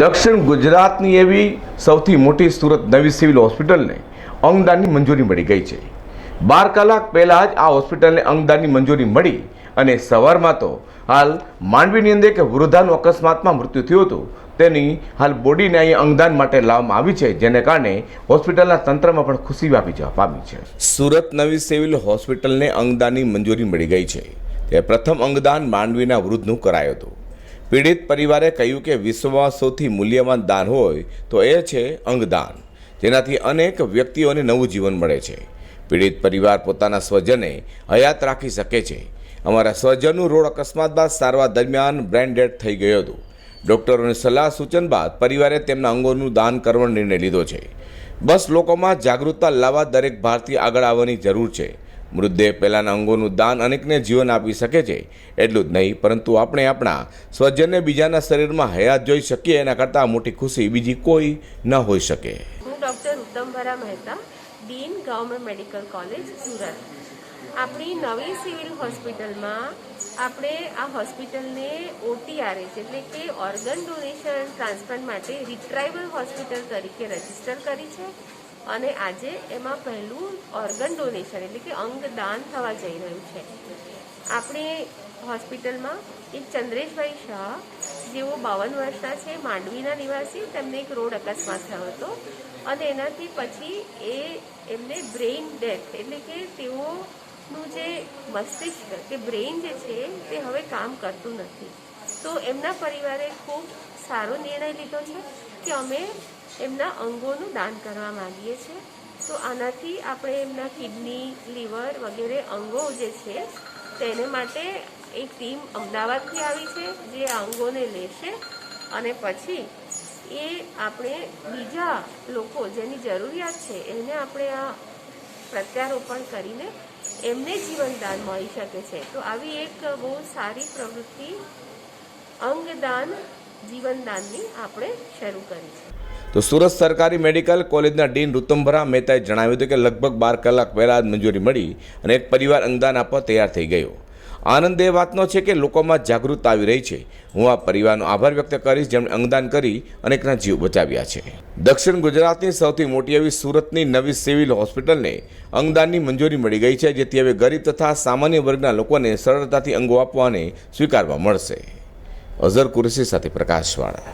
દક્ષિણ ગુજરાતની એવી સૌથી મોટી સુરત નવી સિવિલ હોસ્પિટલને અંગદાનની મંજૂરી મળી ગઈ છે. બાર કલાક પહેલાં જ આ હોસ્પિટલને અંગદાનની મંજૂરી મળી અને સવારમાં તો હાલ માંડવીની અંદર કે વૃદ્ધાનું અકસ્માતમાં મૃત્યુ થયું હતું. તેની હાલ બોડીને અહીં અંગદાન માટે લાવવામાં આવી છે, જેને કારણે હોસ્પિટલના તંત્રમાં પણ ખુશી વ્યાપી જવા પામી છે. સુરત નવી સિવિલ હોસ્પિટલને અંગદાનની મંજૂરી મળી ગઈ છે. તે પ્રથમ અંગદાન માંડવીના વૃદ્ધનું કરાયું હતું. પીડિત પરિવારે કહ્યું કે વિશ્વમાં સૌથી મૂલ્યવાન દાન હોય તો એ છે અંગદાન, જેનાથી અનેક વ્યક્તિઓને નવું જીવન મળે છે. પીડિત પરિવાર પોતાના સ્વજને હયાત રાખી શકે છે. અમારા સ્વજનનું રોડ અકસ્માત બાદ સારવાર દરમિયાન બ્રેન ડેડ થઈ ગયું હતું. ડૉક્ટરોની સલાહ સૂચન બાદ પરિવારે તેમના અંગોનું દાન કરવાનો નિર્ણય લીધો છે. બસ લોકોમાં જાગૃતતા લાવવા દરેક ભારતીય આગળ આવવાની જરૂર છે. મૃતદેહ પહેલાંના અંગોનું દાન અનેકને જીવન આપી શકે છે. એટલું જ નહીં, પરંતુ આપણે આપણા સ્વજનને બીજાના શરીરમાં હયાત જોઈ શકીએ, એના કરતાં મોટી ખુશી બીજી કોઈ ન હોઈ શકે. હું doctor Uttambhara Mehta dean government medical college, Surat. આપણી નવી સિવિલ હોસ્પિટલમાં આપણે આ હોસ્પિટલને ઓટીઆરએસ એટલે કે ઓર્ગન ડોનેશન ટ્રાન્સપ્લાન્ટ માટે રિટ્રાઇબલ હોસ્પિટલ તરીકે રજિસ્ટર કરી છે. અને આજે એમાં પહેલું ઓર્ગન ડોનેશન એટલે કે અંગદાન થવા જઈ રહ્યું છે. આપણે હોસ્પિટલમાં એક ચંદ્રેશભાઈ શાહ, જેઓ બાવન વર્ષના છે, માંડવીના નિવાસી, તેમને એક રોડ અકસ્માત થયો હતો. અને એનાથી પછી એ એમને બ્રેઇન ડેથ, એટલે કે તેઓનું જે મસ્તિષ્ક, કે બ્રેઇન જે છે, તે હવે કામ કરતું નથી. તો એમના પરિવારે ખૂબ સારો નિર્ણય લીધો છે કે અમે એમના અંગોનું દાન કરવા માગીએ છીએ. તો આનાથી આપણે એમના કિડની, લીવર વગેરે અંગો જે છે, તેને માટે એક ટીમ અમદાવાદથી આવી છે, જે આ અંગોને લેશે અને પછી એ આપણે બીજા લોકો જેની જરૂરિયાત છે, એને આપણે આ પ્રત્યારોપણ કરીને એમને જીવનદાન મળી શકે છે. તો આવી એક બહુ સારી પ્રવૃત્તિ અંગદાન જીવનદાનની આપણે શરૂ કરી છે. તો સુરત સરકારી મેડિકલ કોલેજના ડીન ઋતંભરા મહેતાએ જણાવ્યું હતું કે લગભગ બાર કલાક પહેલાં જ મંજૂરી મળી અને એક પરિવાર અંગદાન આપવા તૈયાર થઈ ગયો. આનંદ એ વાતનો છે કે લોકોમાં જાગૃતતા આવી રહી છે. હું આ પરિવારનો આભાર વ્યક્ત કરીશ, જેમણે અંગદાન કરી અનેકના જીવ બચાવ્યા છે. દક્ષિણ ગુજરાતની સૌથી મોટી એવી સુરતની નવી સિવિલ હોસ્પિટલને અંગદાનની મંજૂરી મળી ગઈ છે, જેથી હવે ગરીબ તથા સામાન્ય વર્ગના લોકોને સરળતાથી અંગો આપવાને સ્વીકારવા મળશે. અઝર કુરેશી સાથે પ્રકાશવાળા.